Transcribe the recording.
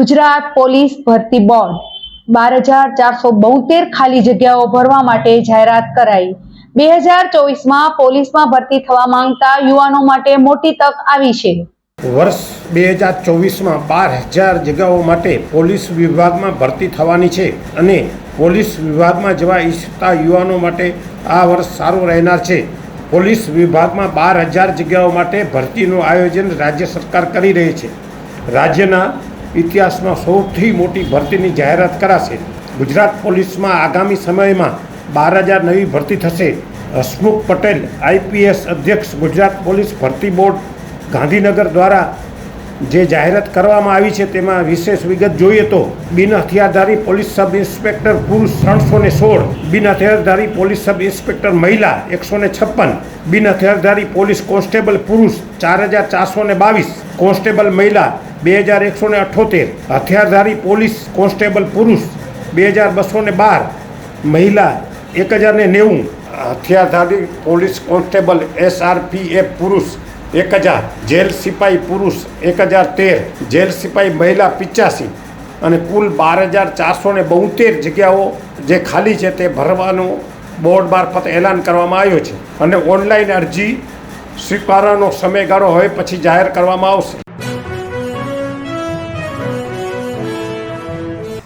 Gujarat police ભરતી board. બાર હજાર ચારસો બોતેર ખાલી જગ્યાઓ ભરવા માટે જાહેરાત કરાઈ. બે હજાર ચોવીસમાં પોલીસમાં ભરતી થવા માંગતા યુવાનો માટે મોટી તક આવી છે. વર્ષ બે હજાર ચોવીસમાં બાર હજાર જગ્યાઓ માટે પોલીસ વિભાગમાં ભરતી થવાની છે અને પોલીસ વિભાગમાં જવા ઈચ્છતા યુવાનો માટે આ વર્ષ સારું રહેનાર છે. પોલીસ વિભાગમાં બાર હજાર જગ્યાઓ માટે ભરતીનું આયોજન રાજ્ય સરકાર કરી રહી છે. રાજ્યના ઇતિહાસમાં સૌથી મોટી ભરતીની જાહેરાત કરાશે. ગુજરાત પોલીસમાં આગામી સમયમાં બાર હજાર નવી ભરતી થશે. હસમુખ પટેલ, આઈપીએસ અધ્યક્ષ, ગુજરાત પોલીસ ભરતી બોર્ડ, ગાંધીનગર દ્વારા જે જાહેરાત કરવામાં આવી છે તેમાં વિશેષ વિગત જોઈએ તો બિન હથિયારધારી પોલીસ સબ ઇન્સ્પેક્ટર પુરુષ ત્રણસો ને સોળ, બિન હથિયારધારી પોલીસ સબ ઇન્સ્પેક્ટર મહિલા એકસો ને છપ્પન, બિન હથિયારધારી પોલીસ કોન્સ્ટેબલ પુરુષ ચાર હજાર ચારસો ને બાવીસ, કોન્સ્ટેબલ મહિલા બે હજાર એકસો ને અઠ્ઠોતેર હથિયારધારી પોલીસ કોન્સ્ટેબલ પુરુષ બે હજાર બસો ને બાર મહિલા એક હજાર ને નેવું હથિયારધારી પોલીસ કોન્સ્ટેબલ એસઆરપીએફ પુરુષ એક હજાર જેલ સિપાઈ પુરુષ એક હજાર તેર જેલ સિપાઈ મહિલા પિચ્યાસી અને કુલ બાર હજાર ચારસો ને બોતેર જગ્યાઓ જે ખાલી છે તે ભરવાનો બોર્ડ મારફત એલાન કરવામાં આવ્યો છે અને ઓનલાઈન અરજી સ્વીકારવાનો સમયગાળો હવે પછી જાહેર કરવામાં આવશે.